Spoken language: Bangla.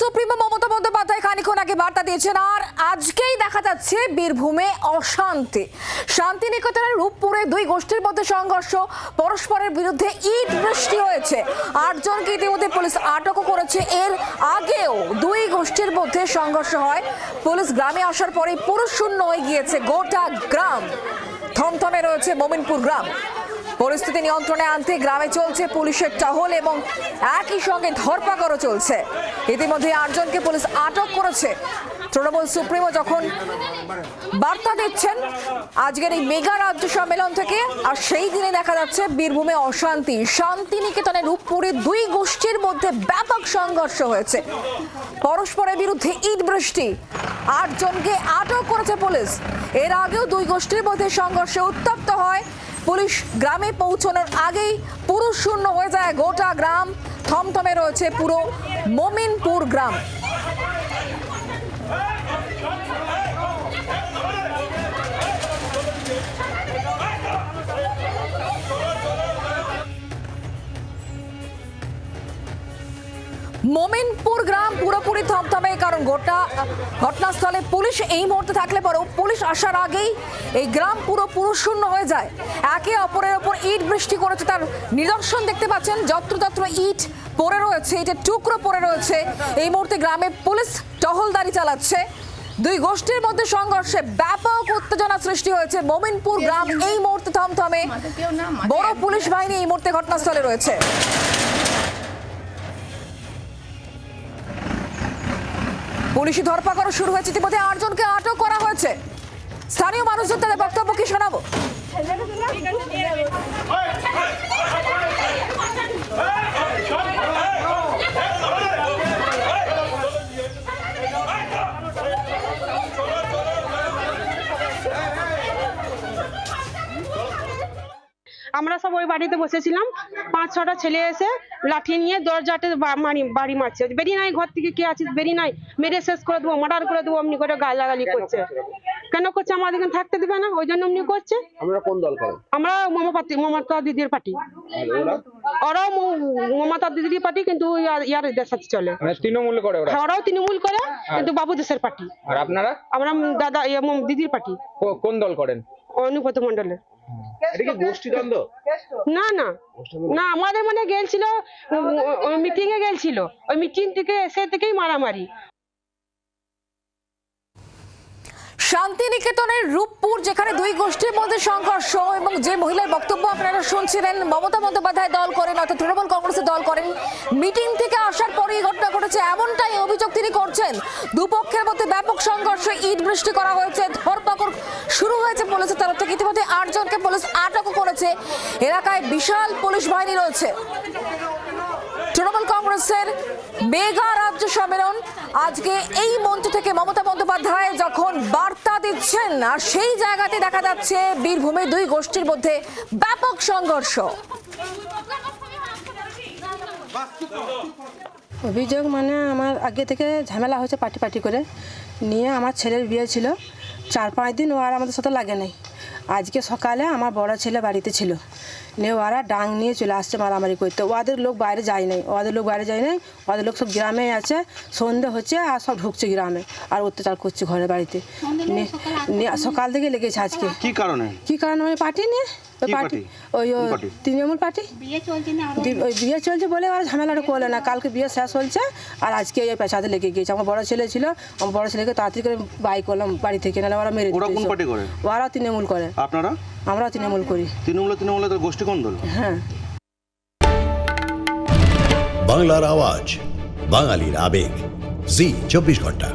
সুপ্রিমো মমতা বন্দ্যোপাধ্যায় খানিক্ষণ আগে বার্তা দিয়েছেন, আর আজকেই দেখা যাচ্ছে বীরভূমে অশান্তি। শান্তিনিকেতনের রূপপুরে দুই গোষ্ঠীর মধ্যে সংঘর্ষ, পরস্পরের বিরুদ্ধে ইট বৃষ্টি হয়েছে। আটজনকে ইতিমধ্যে পুলিশ আটকও করেছে। এর আগেও দুই গোষ্ঠীর মধ্যে সংঘর্ষ হয়। পুলিশ গ্রামে আসার পরে পুরুষ শূন্য হয়ে গিয়েছে গোটা গ্রাম। থমথমে রয়েছে মোমিনপুর গ্রাম। পরিস্থিতি নিয়ন্ত্রণে আনতে গ্রামে চলছে পুলিশের টহল এবং একই সঙ্গে ধরপাকড়ও চলছে। ইতিমধ্যে আটজনকে পুলিশ আটক করেছে। তৃণমূল সুপ্রিমো যখন বার্তা দিচ্ছেন, আজকের এই মেগা রাজ্য সম্মেলন থেকে, আর সেই দিনে দেখা যাচ্ছে বীরভূমে অশান্তি। শান্তিনিকেতনের রূপপুরে দুই গোষ্ঠীর মধ্যে ব্যাপক সংঘর্ষ হয়েছে। পরস্পরের বিরুদ্ধে ইট বৃষ্টি। আটজনকে আটক করেছে পুলিশ। এর আগেও দুই গোষ্ঠীর মধ্যে সংঘর্ষে উত্তপ্ত হয়। পুলিশ গ্রামে পৌঁছানোর আগেই পুরুষ শূন্য হয়ে যায়। গোটা গ্রাম থমথমে রয়েছে পুরো মোমিনপুর গ্রাম। মোমিনপুর গ্রাম পুরোপুরি থমথমে, কারণ গোটা, ঘটনাস্থলে পুলিশ এই মুহূর্তে থাকলে পরেও পুলিশ আসার আগেই এই গ্রাম পুরো পুরুষ শূন্য হয়ে যায়। একে অপরের ওপর ইট বৃষ্টি করেছে তার নিদর্শন দেখতে পাচ্ছেন, যত্রতত্র ইট পড়ে রয়েছে, ইটের টুকরো পড়ে রয়েছে। এই মুহূর্তে গ্রামে পুলিশ টহলদারি চালাচ্ছে। দুই গোষ্ঠীর মধ্যে সংঘর্ষে ব্যাপক উত্তেজনা সৃষ্টি হয়েছে মোমিনপুর গ্রাম। এই মুহূর্তে থমথমে বড় পুলিশ বাহিনী এই মুহূর্তে ঘটনাস্থলে রয়েছে। পুলিশি ধরপাকড় শুরু হয়েছে। ইতিমধ্যে আটজনকে আটক করা হয়েছে। স্থানীয় মানুষজন তাদের বক্তব্য কি শোনাবো? আমরা সব ওই বাড়িতে বসেছিলাম। পাঁচ ছটা ছেলে এসে লাঠি নিয়ে দরজাতে মারি বাড়ি মারছে। বেরি নাই ঘর থেকে কে আছিস? বেরি নাই। মেরে শেষ করে দেবো মার্ডার করে দেবো অমনি করে গালাগালি করছে। কেন করছে? আমাদের এখানে থাকতে দেবে না ওই জন্য অমনি করছে। আমরা কোন দল করেন আমরা মমতাতি মমতা দিদির পার্টি। ওরা? ওরাও মমতা দিদির পার্টি কিন্তু ইয়ার- ইয়ার সাথে চলে। মানে তৃণমূল করে ওরা? ওরাও তৃণমূল করে কিন্তু বাবু দেশের পার্টি। আর আপনারা? আমরা দাদা ইয়ে দিদির পার্টি। কোন দল করেন? অনুপত মন্ডলের না না। না আমাদের মানে গেলছিল মিটিং এ গেলছিল। ওই মিটিং থেকে এসে থেকেই মারামারি। শান্তিনিকেতনের রূপপুর যেখানে দুই গোষ্ঠীর মধ্যে সংঘর্ষ এবং যে মহিলার বক্তব্য আপনারা শুনছিলেন মমতা বন্দ্যোপাধ্যায় দল করেন অর্থাৎ তৃণমূল কংগ্রেসের দল করেন মিটিং থেকে আসার পরে এই ঘটনা ঘটেছে এমনটাই অভিযোগ তিনি করছেন। দুপক্ষের মধ্যে ব্যাপক সংঘর্ষে ইট বৃষ্টি করা হয়েছে, ধরপাকড় শুরু হয়েছে পুলিশের তরফ থেকে। ইতিমধ্যে আটজনকে পুলিশ আটকও করেছে। এলাকায় বিশাল পুলিশ বাহিনী রয়েছে। তৃণমূল কংগ্রেসের মেগা রাজ্য সম্মেলন। আজকে এই মঞ্চ থেকে মমতা বন্দ্যোপাধ্যায় যখন বার্তা দিচ্ছেন, আর সেই জায়গাতে দেখা যাচ্ছে বীরভূমে দুই গোষ্ঠীর মধ্যে ব্যাপক সংঘর্ষ। অভিযোগ মানে আমার আগে থেকে ঝামেলা হয়েছে পার্টি পার্টি করে। নিয়ে আমার ছেলের বিয়ে ছিল। চার পাঁচ দিন ও আর আমাদের সাথে লাগে নাই। আজকে সকালে আমার বড় ছেলে বাড়িতে ছিল। নিয়ে ওরা ডাং নিয়ে চলে আসছে মারামারি করতে। ওদের লোক বাইরে যায় নাই। ওদের লোক বাইরে যায় নাই। ওদের লোক সব গ্রামে আছে। সন্ধে হচ্ছে আর সব ঢুকছে গ্রামে। আর অত্যাচার করছে ঘরের বাড়িতে। সকাল থেকে লেগেছে আজকে। কি কারণে? কি কারণে ওই পার্টি নিয়ে? পার্টি? ওই? তৃণমূল পার্টি? ওই বিয়ে চলছে বলে আর ঝামেলাটা করলে না। কালকে বিয়ে শেষ হয়েছে আর আজকে এই পেছাতে লেগে গিয়েছে। আমার বড় ছেলে ছিল আমার বড় ছেলেকে তাড়াতাড়ি করে বাই করলাম বাড়ি থেকে নাহলে ওরা মেরে ওরা তৃণমূল করে। আপনারা? আমরাও তৃণমূল করি। তৃণমূল তৃণমূল গোষ্ঠী কোন দল? হ্যাঁ। বাংলার আওয়াজ বাঙালির আবেগ। জি চব্বিশ ঘণ্টা।